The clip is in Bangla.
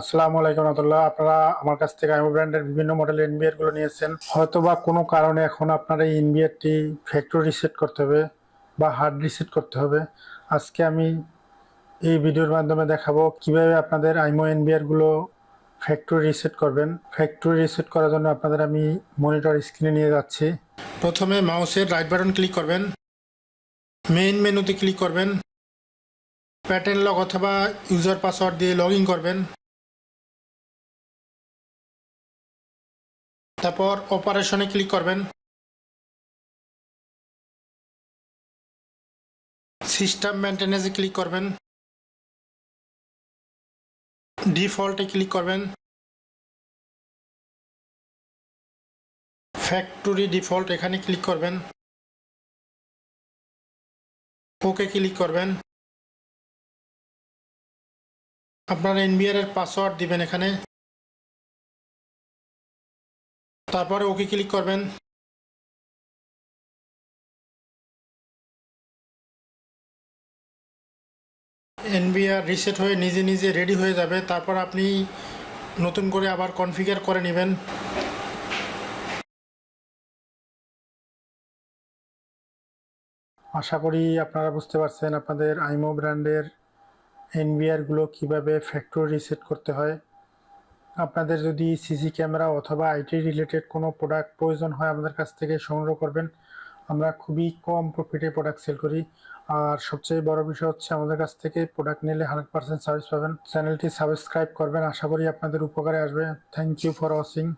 আসসালামু আলাইকুম রহমতুল্লাহ। আপনারা আমার কাছ থেকে আইমো ব্র্যান্ডের বিভিন্ন মডেলের এনবিআরগুলো নিয়েছেন। হয়তো বা কোনো কারণে এখন আপনার এই এনবিআরটি ফ্যাক্টরি রিসেট করতে হবে বা হার্ড রিসেট করতে হবে। আজকে আমি এই ভিডিওর মাধ্যমে দেখাবো কীভাবে আপনাদের আইমো এনবিআরগুলো ফ্যাক্টরি রিসেট করবেন। ফ্যাক্টরি রিসেট করার জন্য আপনাদের আমি মনিটর স্ক্রিনে নিয়ে যাচ্ছি। প্রথমে মাউসের রাইট বাটন ক্লিক করবেন। মেইন মেনুতে ক্লিক করবেন। প্যাটার্ন লক অথবা ইউজার পাসওয়ার্ড দিয়ে লগ করবেন। তারপর অপারেশনে ক্লিক করবেন। সিস্টেম মেনটেন্যান্সে ক্লিক করবেন। ডিফল্টে ক্লিক করবেন। ফ্যাক্টরি ডিফল্ট এখানে ক্লিক করবেন। ওকে ক্লিক করবেন। আপনার এনবিআর এর পাসওয়ার্ড দিবেন এখানে। তারপরে ওকে ক্লিক করবেন। এনবিআর রিসেট হয়ে নিজে নিজে রেডি হয়ে যাবে। তারপর আপনি নতুন করে আবার কনফিগার করে নেবেন। আশা করি আপনারা বুঝতে পারছেন আপনাদের আইমো ব্র্যান্ডের এনবিআরগুলো কীভাবে ফ্যাক্টরি রিসেট করতে হয়। আপনাদের যদি সিসি ক্যামেরা অথবা আইটি রিলেটেড কোনো প্রোডাক্ট প্রয়োজন হয় আমাদের কাছ থেকে সংগ্রহ করবেন। আমরা খুবই কম প্রফিটে প্রোডাক্ট সেল করি। আর সবচেয়ে বড় বিষয় হচ্ছে আমাদের কাছ থেকে প্রোডাক্ট নিলে হান্ড্রেড পার্সেন্ট সার্ভিস পাবেন। চ্যানেলটি সাবস্ক্রাইব করবেন। আশা করি আপনাদের উপকারে আসবে। Thank you for watching